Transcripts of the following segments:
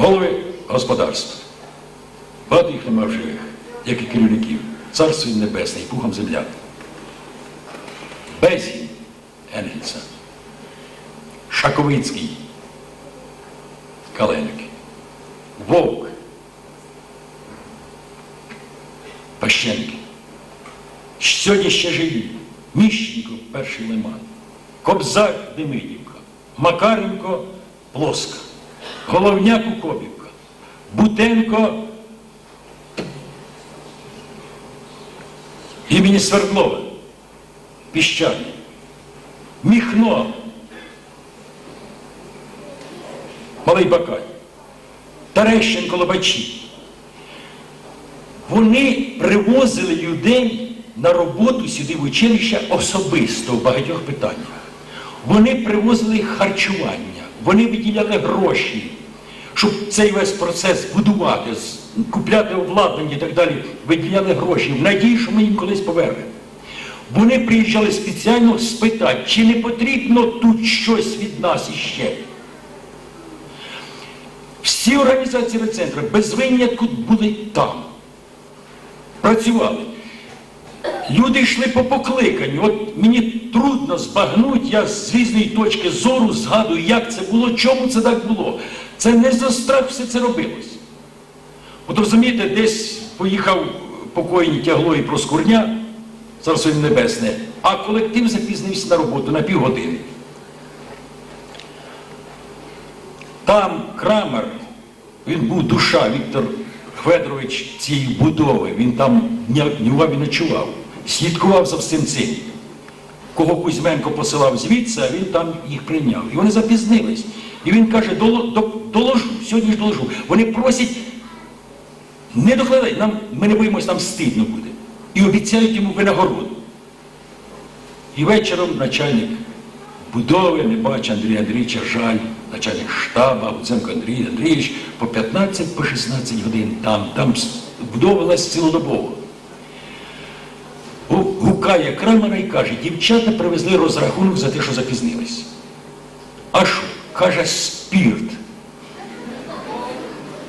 голови господарства. Багато їх нема в живих, як і керівників. Царство їм небесне і пухом земля. Безгін Енгельса, Шаковицький, Каленик, Вовк, Пащенки. Сьогодні ще живі. Міщенко, перший лиман, Кобзар Демидівка, Макаренко Плоска, Головняк Укобівка, Бутенко. Імені Свердлова, Піщані, Міхно, Малий Бакай, Терещенко Лобачі. Вони привозили людей на роботу сюди в училище особисто в багатьох питаннях. Вони привозили харчування, вони виділяли гроші, щоб цей весь процес будувати, купляти обладнання і так далі, виділяли гроші в надії, що ми їм колись повернемо. Вони приїжджали спеціально спитати, чи не потрібно тут щось від нас іще. Всі організації центру без винятку були там. Працювали. Люди йшли по покликанню. От мені трудно збагнути, я з різної точки зору згадую, як це було, чому це так було. Це не за страх все це робилось. От розумієте, десь поїхав покойний тягло і проскурня, царство небесне, а колектив запізнився на роботу на півгодини. Там Крамер, він був душа, Віктор Федорович цієї будови, він там днював і ночував, слідкував за всім цим. Кого Кузьменко посилав звідси, а він там їх прийняв. І вони запізнились. І він каже, доложу, сьогодні ж доложу. Вони просять, не докладай, нам, ми не боїмось, нам стидно буде. І обіцяють йому винагороду. І вечором начальник будови, не бачу Андрія Андрійовича, жаль, начальник штаба, Гуценко Андрій Андрійович, по 15 по 16 годин там, там будовувалась цілодобово. Гу- Гукає Крамера і каже, дівчата привезли розрахунок за те, що запізнились. А що? Каже, спірт.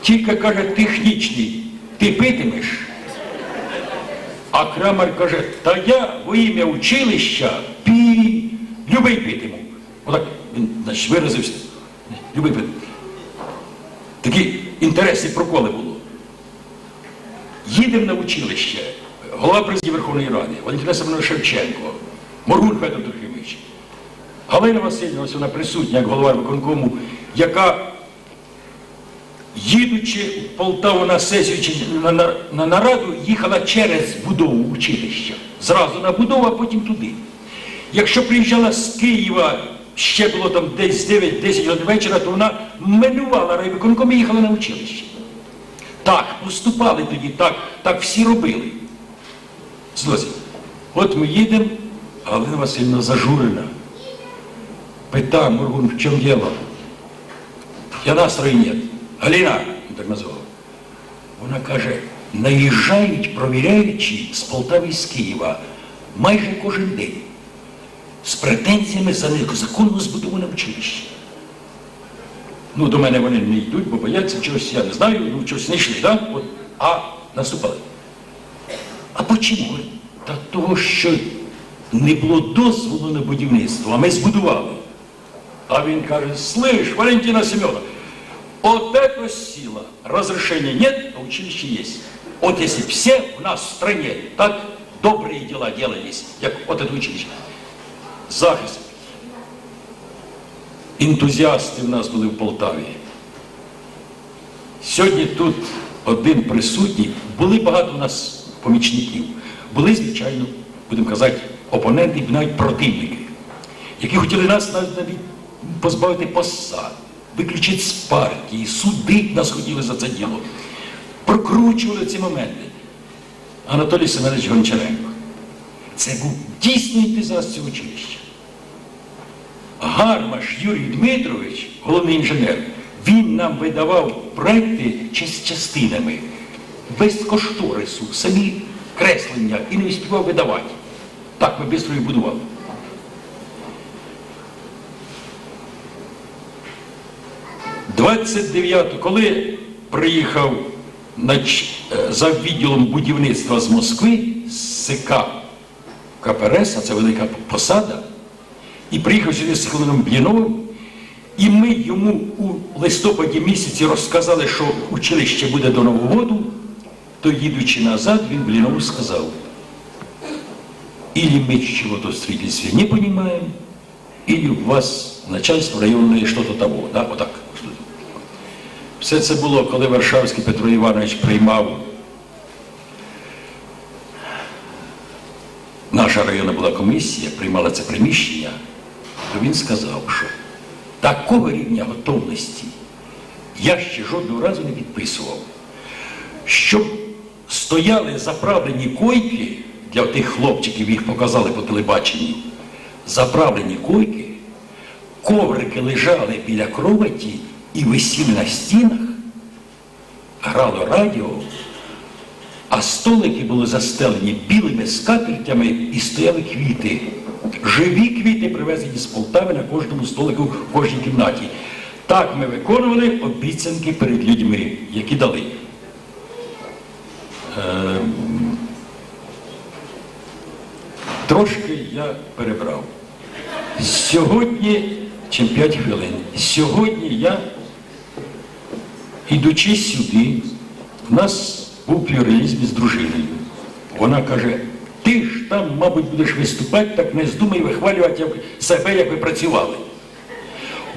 Тільки каже, технічний. Ти питимеш? А Крамер каже, та я во ім'я училища пі, любий питиму. Отак він значить, виразився. Любий питиму. Такі інтересні проколи було. Їдемо на училище. Голова президії Верховної Ради, Валентина Семеновна Шевченко, Моргун Федор Трохимович, Галина Васильівна, ось вона присутня, як голова виконкому, яка, їдучи в Полтаву на сесію чи на, на, на нараду, їхала через будову училища. Зразу на будову, а потім туди. Якщо приїжджала з Києва, ще було там десь 9-10 годин вечора, то вона минувала райвиконком і їхала на училище. Так, поступали тоді, так, так всі робили. Злозі. От ми їдемо, Галина Васильівна зажурена. Пита Мургун, в чому діло? Я настрою нет. Галина, він так назвав. Вона каже, наїжджають провіряючі з Полтави і з Києва майже кожен день з претензіями за незаконно збудоване училище. Ну, до мене вони не йдуть, бо бояться чогось, я не знаю, ну чогось не йшли, да? От, а наступали. А почому? Та того, що не було дозволу на будівництво, а ми збудували. А він каже, слышь, Валентина Семеновна, от это сила. Разрешения нет, а училище есть. Вот если все в нас в стране так добрые дела делались, как вот это училище. Захист. Ентузіасти в нас були в Полтаві. Сьогодні тут один присутній, були багато у нас помічників. Були, звичайно, будемо казати, опоненти і навіть противники, які хотіли нас навіть, позбавити посад, виключити з партії, судити нас хотіли за це діло. Прокручували ці моменти. Анатолій Семенович Гончаренко. Це був дійсний ентузіаст цього училища. Гармаш Юрій Дмитрович, головний інженер, він нам видавав проекти час- частинами, без кошторису, самі креслення і не успівав видавати. Так ми швидко і будували. 29, коли приїхав е, за відділом будівництва з Москви, з СК КПРС, а це велика посада, і приїхав сюди з Хеленом Бліновим, і ми йому у листопаді місяці розказали, що училище буде до Нового то їдучи назад, він Блінову сказав, или мы чего-то в строительстве не понимаем, или у вас начальство районное что-то того. Да? Отак. Все це було, коли Варшавський Петро Іванович приймав. Наша районна була комісія, приймала це приміщення, то він сказав, що такого рівня готовності я ще жодного разу не підписував. Щоб стояли заправлені койки для тих хлопчиків, їх показали по телебаченню, заправлені койки, коврики лежали біля кроваті і висіли на стінах, грало радіо, а столики були застелені білими скатертями і стояли квіти. Живі квіти привезені з Полтави на кожному столику в кожній кімнаті. Так ми виконували обіцянки перед людьми, які дали. Трошки я перебрав. Сьогодні, чим 5 хвилин, сьогодні я, ідучи сюди, в нас був плюралізм з дружиною. Вона каже, ти ж там, мабуть, будеш виступати, так не здумай вихвалювати себе, як ви працювали.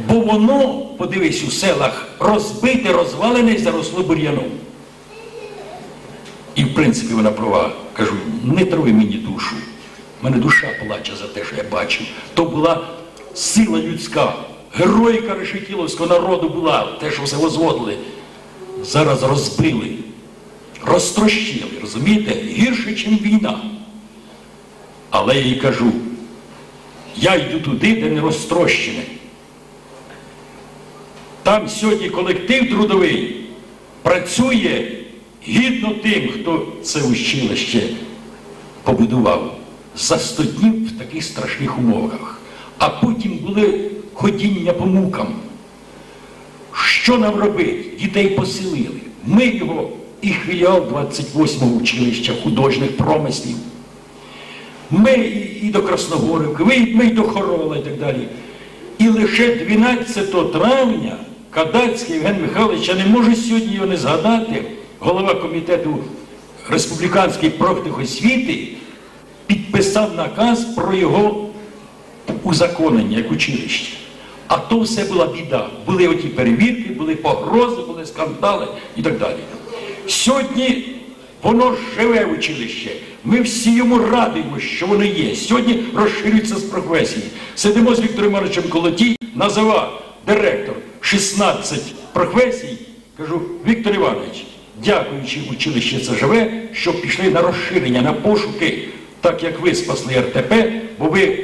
Бо воно, подивись, у селах розбите, розвалене і заросло бур'яном. І в принципі вона права. Кажу, не трави мені душу. Мене душа плаче за те, що я бачу. То була сила людська, героїка решетіловського народу була, те, що все возводили. Зараз розбили, розтрощили, розумієте? Гірше, ніж війна. Але я їй кажу, я йду туди, де не розтрощене. Там сьогодні колектив трудовий працює гідно тим, хто це училище побудував за 100 днів в таких страшних умовах. А потім були ходіння по мукам. Що нам робити? Дітей поселили. Ми його і філіал 28-го училища художніх промислів. Ми і- і до Красногорівки, ми, й до Хорола і так далі. І лише 12 травня Кадацький Євген Михайлович, я не можу сьогодні його не згадати, голова комітету республіканської профтехосвіти підписав наказ про його узаконення як училище. А то все була біда. Були оті перевірки, були погрози, були скандали і так далі. Сьогодні воно живе училище. Ми всі йому радуємо, що воно є. Сьогодні розширюється з професії. Сидимо з Віктором Івановичем Колотій, називав директор 16 професій. Кажу, Віктор Іванович, дякуючи училище це живе, що пішли на розширення, на пошуки, так як ви спасли РТП, бо ви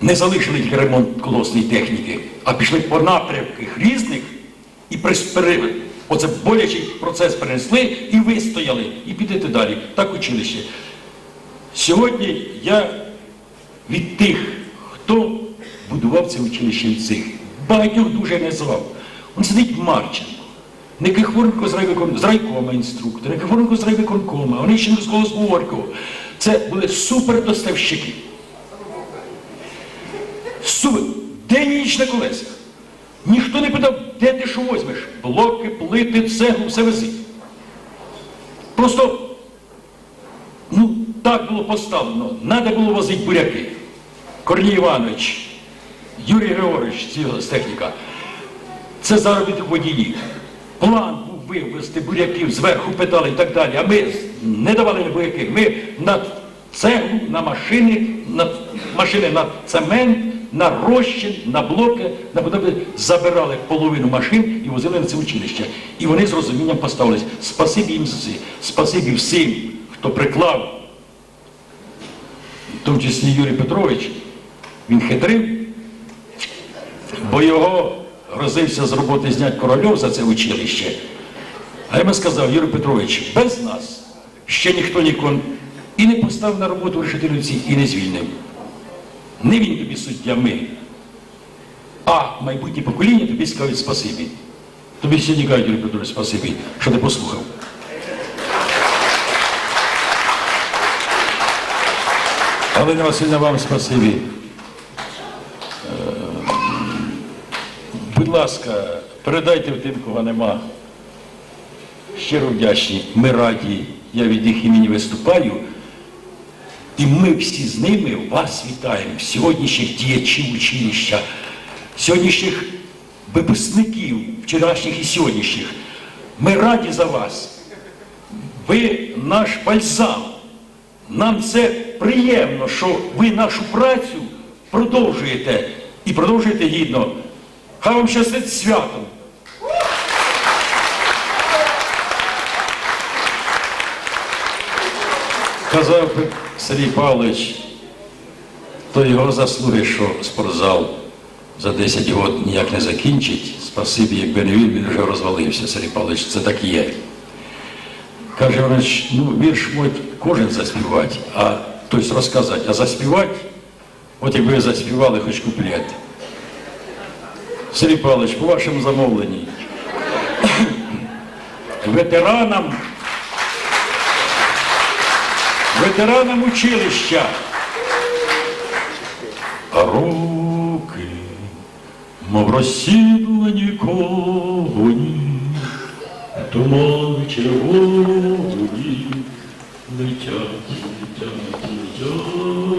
не залишили тільки ремонт колосної техніки, а пішли по напрямках різних і прис- пере- оце болячий процес перенесли і вистояли, і підете далі. Так училище. Сьогодні я від тих, хто будував це училище від цих, багатьох дуже не звав. Он сидить Марченко. Никифоренко з райвикон, з райкома інструктор, Никифоренко з райвиконкома, Онищенко з колоску Горького. Це були супердоставщики. Супер. День і ніч на колесах. Ніхто не питав, де ти що возьмеш? Блоки, плити, цеглу, все везить. Просто, ну, так було поставлено. Треба було возити буряки. Корній Іванович, Юрій Григорович, з техніка. Це заробіток водіїв. План був вивезти буряків, зверху питали і так далі. А ми не давали буряки. Ми на цеглу, на машини, на машини на цемент, на розчин, на блоки, на подобне забирали половину машин і возили на це училище. І вони з розумінням поставились. Спасибі їм це. Спасибі всім, хто приклав, в тому числі Юрій Петрович, він хитрив, бо його грозився з роботи зняти корольов за це училище. А я йому сказав, Юрій Петрович, без нас ще ніхто нікого і не поставив на роботу решетилівці, і не звільнив. Не він тобі суддя, ми. А майбутнє покоління тобі скажуть спасибі. Тобі сьогодні кажуть, Юрій Петрович, спасибі, що ти послухав. Галина Васильівна, вам спасибі. Ласка, передайте тим, кого нема. Щиро вдячні. Ми раді, я від їх імені виступаю. І ми всі з ними вас вітаємо, сьогоднішніх діячів училища, сьогоднішніх випускників, вчорашніх і сьогоднішніх. Ми раді за вас. Ви наш бальзам. Нам це приємно, що ви нашу працю продовжуєте і продовжуєте гідно. Хай вам щастить святом. Казав Сергій Павлович, то його заслуги, що спортзал за 10 років ніяк не закінчить. Спасибі, якби не він, він вже розвалився, Сергій Павлович, це так і є. Каже ну вірш може кожен заспівати, а тобто розказати, а заспівати, от якби ви заспівали хоч куплет. Сергій Павлович, по вашому замовленні. Ветеранам ветеранам училища. Руки, мов розсідлені коні, туман червоні, летять, летять, летять.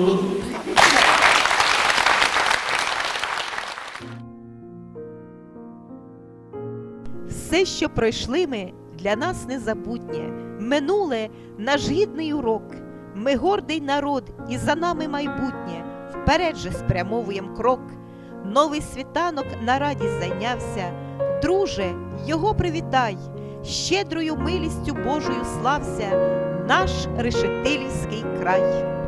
Що пройшли ми, для нас незабутнє. Минуле наш гідний урок. Ми гордий народ, і за нами майбутнє. Вперед же спрямовуєм крок. Новий світанок на радість зайнявся. Друже, його привітай, щедрою милістю Божою слався, наш решетилівський край.